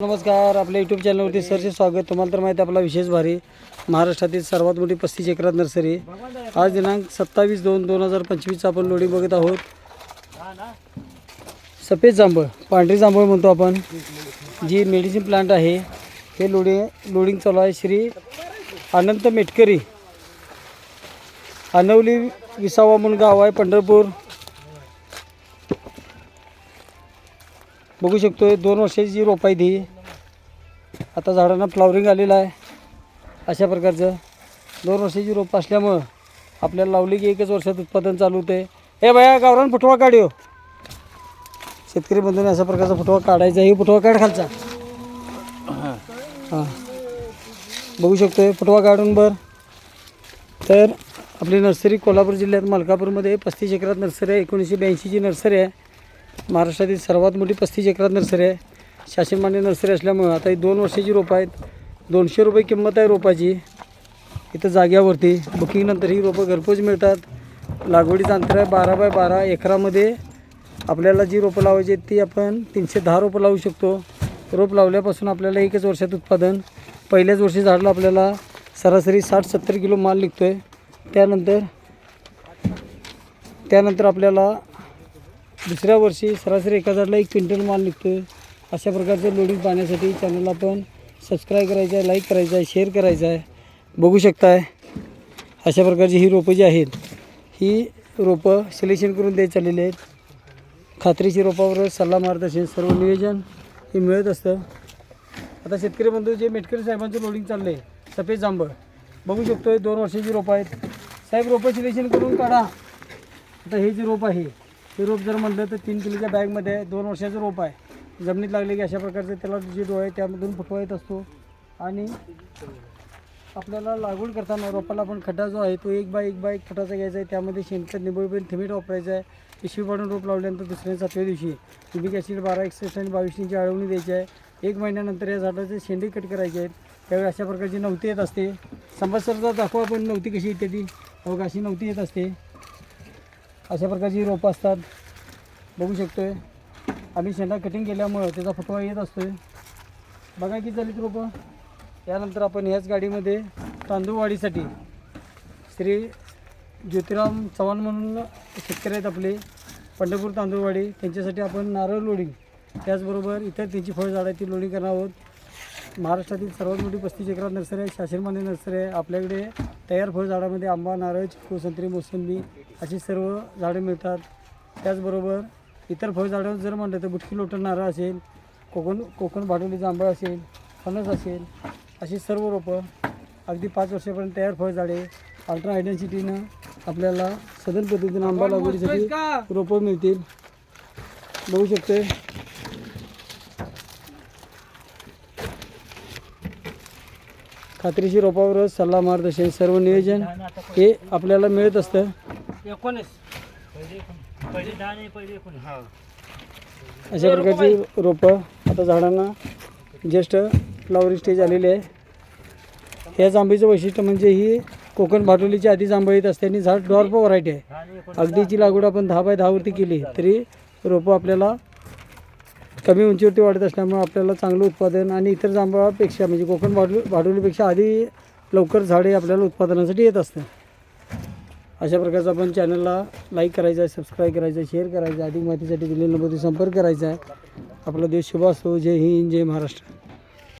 नमस्कार आपल्या यूट्यूब चॅनलवरती सरचे स्वागत. तुम्हाला तर माहिती आहे आपला विशेष भारी. महाराष्ट्रातील सर्वात मोठी पस्तीस एकरात नर्सरी. आज दिनांक सत्तावीस दोन दोन हजार पंचवीसचा आपण लोडिंग बघत आहोत. सफेद जांभळ पांढरी जांभळ म्हणतो आपण. जी मेडिसिन प्लांट आहे हे लोडिंग लोडिंग चालू आहे. श्री अनंत मेटकरी अनवली विसावा म्हणून गाव आहे पंढरपूर. बघू शकतोय दोन वर्षाची जी रोप आहे ती आता झाडांना फ्लावरिंग आलेलं आहे अशा प्रकारचं. दोन वर्षाची रोप असल्यामुळं आपल्याला लावली की एकच वर्षात उत्पादन चालू होते हे बाया गावरान फुटवा काढ्यो शेतकरी बंधूने अशा प्रकारचा फुटवा काढायचा हे फुटवा काढ खालचा. हां. बघू शकतोय फुटवा काढून बर तर आपली नर्सरी कोल्हापूर जिल्ह्यात मलकापूरमध्ये पस्तीस एकरात नर्सरी आहे एकोणीसशे ब्याऐंशीची नर्सरी आहे. महाराष्ट्रातील सर्वात मोठी पस्तीस एकरात नर्सरी आहे. शासनमान्य नर्सरी असल्यामुळं आता ही दोन वर्षाची रोपं आहेत. दोनशे रुपये किंमत आहे रोपाची. इथं जाग्यावरती बुकिंगनंतर ही रोपं घरपोच मिळतात. लागवडीचं अंतर आहे बारा बाय बारा एकरामध्ये. आपल्याला जी रोपं लावायची आहेत ती आपण तीनशे दहा रोपं लावू शकतो. रोप लावल्यापासून आपल्याला एकच वर्षात उत्पादन. पहिल्याच वर्षी झाडाला आपल्याला सरासरी साठ सत्तर किलो माल निघतो आहे त्यानंतर त्यानंतर आपल्याला दुसऱ्या वर्षी सरासरी एका झाडला एक क्विंटल माल निघतो आहे अशा प्रकारचं लोडिंग पाहण्यासाठी चॅनलला आपण सबस्क्राईब करायचं आहे लाईक करायचं आहे शेअर करायचं आहे. बघू शकताय अशा प्रकारची ही रोपं जी आहेत ही रोपं सिलेक्शन करून द्यायची चाललेली आहेत. खात्रीची रोपावर सल्ला मार्गदर्शन सर्व नियोजन हे मिळत असतं. आता शेतकरी बंधू जे मेटकरी साहेबांचं लोडिंग चाललं आहे सफेद जांभळ. बघू शकतो आहे दोन वर्षाची रोपं आहेत. साहेब रोपं सिलेक्शन करून काढा. आता हे जे रोप आहे हे रोप जर म्हणलं तर तीन किलोच्या बॅगमध्ये दोन वर्षाचं रोप आहे. जमिनीत लागले की अशा प्रकारचे त्याला जे डोळे आहे त्यामधून फुटवा येत असतो. आणि आपल्याला लागवड करताना रोपाला आपण खड्डा जो आहे तो एक बाय एक बाय एक फुटाचा घ्यायचा आहे. त्यामध्ये शेणखत निंबळपेन थिमीट वापरायचं आहे. पिशवी पाडून रोप लावल्यानंतर दुसऱ्या सातव्या दिवशी क्युबिक ॲसिड बारा एकसष्ट आणि बावीसची अळवणी द्यायची आहे. एक महिन्यानंतर या झाडाचे शेंडे कट करायचे आहेत. त्यावेळी अशा प्रकारची नवती येत असते. संभासरचा दाखवा आपण नवती कशी येते ती बघा अशी नवती येत असते. अशा प्रकारची रोपं असतात. बघू शकतो आहे आम्ही शेंडा कटिंग केल्यामुळं त्याचा फुटवा येत असतो आहे बघा की झालीत रोपं यानंतर आपण ह्याच गाडीमध्ये तांदूळ वाढीसाठी श्री ज्योतिराम चव्हाण म्हणून शेतकरी आहेत आपले पंढरपूर तांदूळवाडी. त्यांच्यासाठी आपण नारळ लोडिंग त्याचबरोबर इतर त्यांची फळझाडं ती लोडिंग करणार आहोत. महाराष्ट्रातील सर्वात मोठी पस्तीस एकरात नर्सरी आहे शासनमान्य नर्सरी आहे. आपल्याकडे तयार फळझाडामध्ये आंबा नारळ चिकू संत्री मोसंबी अशी सर्व झाडं मिळतात. त्याचबरोबर इतर फळझाडं जर म्हणलं तर बुटकी लोटण नारळ असेल कोकण कोकण भाडोली जांभळ असेल फणस असेल अशी सर्व रोपं अगदी पाच वर्षापर्यंत तयार फळझाडे अल्ट्रा आयडेन्सिटीनं आपल्याला सदन पद्धतीनं आंबा लागवडीसाठी रोपं मिळतील. बघू शकते खात्रीशी रोपावरच सल्ला मार्गदर्शन सर्व नियोजन हे आपल्याला मिळत असतं. एकोणीस. अशा प्रकारची रोपं आता झाडांना जस्ट फ्लावरिंग स्टेज आलेली आहे. ह्या आंब्याचं वैशिष्ट्य म्हणजे ही कोकण भाटोलीची आधी जांभळीत असते आणि झाड डॉर्फ व्हरायटी आहे. अगदीची लागवड आपण दहा बाय दहावरती केली तरी रोपं आपल्याला कमी उंचीवरती वाढत असल्यामुळे आपल्याला चांगलं उत्पादन आणि इतर जांभळापेक्षा म्हणजे कोकण भाडू भाडोलीपेक्षा आधी लवकर झाडे आपल्याला उत्पादनासाठी येत असतं अशा प्रकारचं आपण चॅनलला लाईक करायचं आहे सबस्क्राईब करायचं आहे शेअर करायचं आहे. अधिक माहितीसाठी दिलेल्या नंबरवरती संपर्क करायचा आहे. आपला देश शुभ असो. जय हिंद जय महाराष्ट्र.